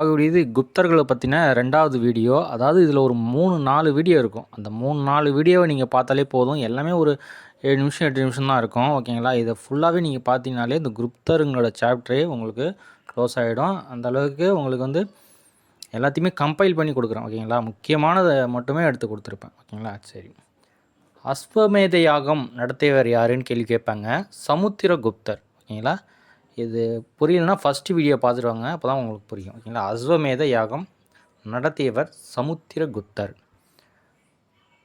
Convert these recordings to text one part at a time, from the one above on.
இது குப்தர்களை பற்றின ரெண்டாவது வீடியோ. அதாவது இதில் ஒரு மூணு நாலு வீடியோ இருக்கும். அந்த மூணு நாலு வீடியோவை நீங்கள் பார்த்தாலே போதும். எல்லாமே ஒரு ஏழு நிமிஷம் எட்டு நிமிஷம் தான் இருக்கும். ஓகேங்களா இதை ஃபுல்லாகவே நீங்கள் பார்த்தீங்கனாலே இந்த குப்தருங்களோட சாப்டரே உங்களுக்கு க்ளோஸ் ஆகிடும் அந்த அளவுக்கு உங்களுக்கு வந்து எல்லாத்தையுமே கம்பைல் பண்ணி கொடுக்குறேன். ஓகேங்களா முக்கியமானதை மட்டுமே எடுத்து கொடுத்துருப்பேன். ஓகேங்களா சரி. அஸ்வமேத யாகம் நடத்தியவர் யாருன்னு கேள்வி கேட்பாங்க. சமுத்திர குப்தர். ஓகேங்களா இது புரியலனா ஃபஸ்ட்டு வீடியோ பார்த்துட்டு வாங்க அப்போ தான் உங்களுக்கு புரியும். ஓகேங்களா? அஸ்வமேத யாகம் நடத்தியவர் சமுத்திரகுப்தர்.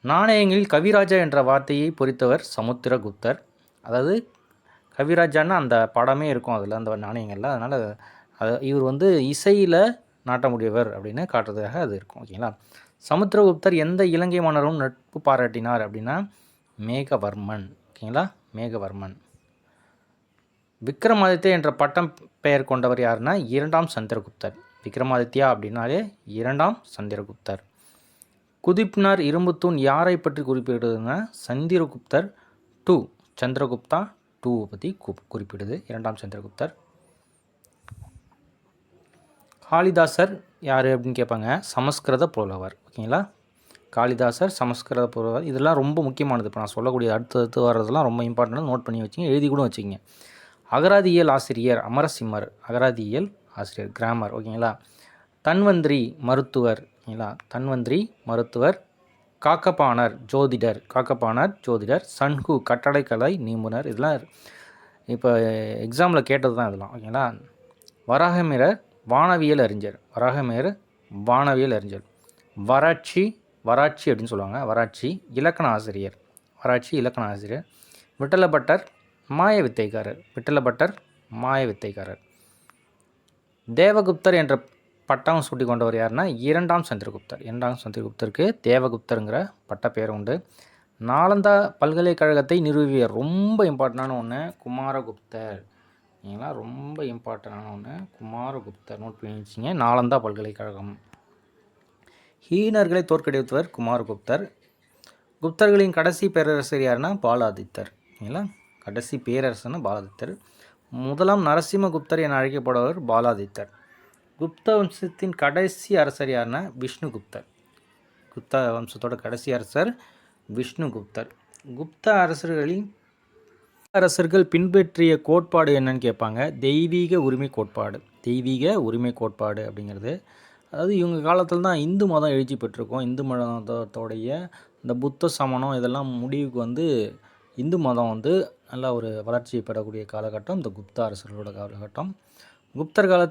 நாணயங்களில் கவிராஜா என்ற வார்த்தையை பொறித்தவர் சமுத்திரகுப்தர். அதாவது கவிராஜான்னு அந்த படமே இருக்கும் அதில் அந்த நாணயங்களில். அதனால் அது இவர் வந்து இசையில் நாட்டமுடியவர் அப்படின்னு காட்டுறதுக்காக அது இருக்கும். ஓகேங்களா? சமுத்திரகுப்தர் எந்த இலங்கை மன்னரும் நட்பு பாராட்டினார் அப்படின்னா மேகவர்மன். ஓகேங்களா? மேகவர்மன். விக்ரமாதித்யா என்ற பட்டம் பெயர் கொண்டவர் யாருன்னா இரண்டாம் சந்திரகுப்தர். விக்ரமாதித்யா அப்படின்னாலே இரண்டாம் சந்திரகுப்தர். குதிப்னார் இரும்புத்தூண் யாரை பற்றி குறிப்பிடுதுன்னா சந்திரகுப்தர் டூ சந்திரகுப்தா டூவை பற்றி குறிப்பிடுது. இரண்டாம் சந்திரகுப்தர். காளிதாசர் யார் அப்படின்னு கேட்பாங்க சமஸ்கிருத புலவர். ஓகேங்களா? காளிதாசர் சமஸ்கிருத புலவர். இதெல்லாம் ரொம்ப முக்கியமானது. இப்போ நான் சொல்லக்கூடிய அடுத்தடுத்து வர்றதெல்லாம் ரொம்ப இம்பார்ட்டன்ட் நோட் பண்ணி வச்சுங்க. எழுதி கூட வச்சுங்க. அகராதியியல் ஆசிரியர் அமரசிம்மர் அகராதியியல் ஆசிரியர் கிராமர் ஓகேங்களா? தன்வந்திரி மருத்துவர் ஓகேங்களா? தன்வந்திரி மருத்துவர் காக்கப்பாணர் ஜோதிடர் காக்கப்பாணர் ஜோதிடர் சன்ஹு கட்டடைக்கலை நிபுணர் இதெல்லாம் இப்போ எக்ஸாமில் கேட்டது தான் இதெல்லாம் ஓகேங்களா? வராகமிரர் வானவியல் அறிஞர் வராகமிரர் வானவியல் அறிஞர். வராட்சி வராட்சி அப்படின்னு சொல்லுவாங்க வராட்சி இலக்கண ஆசிரியர் வராட்சி இலக்கண ஆசிரியர். விட்டலப்பட்டர் மாய வித்தைக்காரர் விட்டலபட்டர் மாய வித்தைக்காரர் தேவகுப்தர் என்ற பட்டம் சூட்டி கொண்டவர் யாருன்னா இரண்டாம் சந்திரகுப்தர். இரண்டாம் சந்திரகுப்தருக்கு தேவகுப்தருங்கிற பட்ட பேர் உண்டு. நாலந்தா பல்கலைக்கழகத்தை நிறுவிய ரொம்ப இம்பார்ட்டண்டான ஒன்று குமாரகுப்தர். சரிங்களா ரொம்ப இம்பார்ட்டண்டான ஒன்று குமாரகுப்தர். நோட் பண்ணி வச்சிங்க நாலந்தா பல்கலைக்கழகம். ஹீனர்களை தோற்கடித்தவர் குமாரகுப்தர். குப்தர்களின் கடைசி பேரரசர் யாருன்னா பாலாதித்தர். சரிங்களா கடைசி பேரரசன் பாலாதித்தர். முதலாம் நரசிம்மகுப்தர் என அழைக்கப்படுபவர் பாலாதித்தர். குப்த வம்சத்தின் கடைசி அரசர் யாருன்னா விஷ்ணுகுப்தர். குப்த வம்சத்தோட கடைசி அரசர் விஷ்ணுகுப்தர். குப்த அரசர்களின் அரசர்கள் பின்பற்றிய கோட்பாடு என்னன்னு கேட்பாங்க. தெய்வீக உரிமை கோட்பாடு. தெய்வீக உரிமை கோட்பாடு அப்படிங்கிறது. அதாவது இவங்க காலத்தில் தான் இந்து மதம் எழுச்சி பெற்றிருக்கோம். இந்து மதத்தோடைய இந்த புத்த சமணம் இதெல்லாம் முடிவுக்கு வந்து இந்து மதம் வந்து நல்ல ஒரு வளர்ச்சி பெறக்கூடிய காலகட்டம் இந்த குப்தா அரசர்களோட காலகட்டம். குப்தர் கால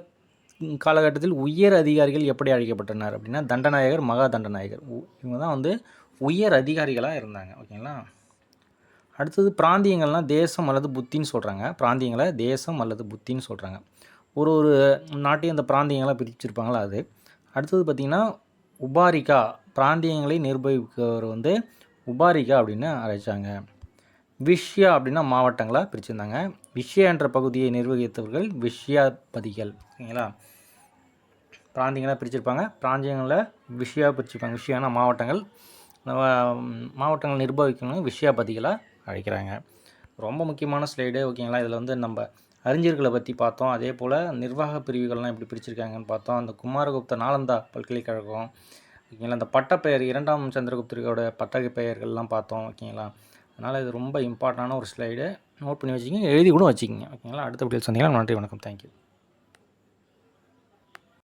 காலகட்டத்தில் உயர் அதிகாரிகள் எப்படி அழைக்கப்பட்டனர் அப்படின்னா தண்டநாயகர் மகா தண்டநாயகர். இவங்க தான் வந்து உயர் அதிகாரிகளாக இருந்தாங்க ஓகேங்களா? அடுத்தது பிராந்தியங்கள்லாம் தேசம் அல்லது புத்தின்னு சொல்கிறாங்க பிராந்தியங்களை தேசம் அல்லது புத்தின்னு சொல்கிறாங்க ஒரு ஒரு நாட்டையும் அந்த பிராந்தியங்களாக பிரிச்சிருப்பாங்களா அது. அடுத்தது பார்த்திங்கன்னா உபாரிகா பிராந்தியங்களை நிர்வகிப்பவர் வந்து உபாரிகா அப்படின்னு அழைச்சாங்க. விஷயா அப்படின்னா மாவட்டங்களாக பிரிச்சிருந்தாங்க. விஷ்யா என்ற பகுதியை நிர்வகித்தவர்கள் விஷ்யாபதிகள். ஓகேங்களா பிராந்தியங்களாக பிரிச்சிருப்பாங்க. பிராந்தியங்களில் விஷயா பிரிச்சுருப்பாங்க. விஷயம்னா மாவட்டங்கள். மாவட்டங்கள் நிர்வகிக்கணும் விஷயாபதிகளாக அழைக்கிறாங்க. ரொம்ப முக்கியமான ஸ்லைடு ஓகேங்களா? இதில் வந்து நம்ம அறிஞர்களை பற்றி பார்த்தோம். அதே போல் நிர்வாக பிரிவுகள்லாம் எப்படி பிரிச்சிருக்காங்கன்னு பார்த்தோம். அந்த குமாரகுப்த நாலந்தா பல்கலைக்கழகம் ஓகேங்களா? அந்த பட்டப்பெயர் இரண்டாம் சந்திரகுப்தர்களோட பட்டக பெயர்கள்லாம் பார்த்தோம் ஓகேங்களா? அதனால் இது ரொம்ப இம்பார்ட்டண்டான ஒரு ஸ்லைடு. நோட் பண்ணி வச்சுக்கிங்க. எழுதி கூட வச்சுக்கிங்க. ஓகேங்களா? அடுத்த வீடியோ சந்திக்கலாம். நன்றி வணக்கம். தேங்க்யூ.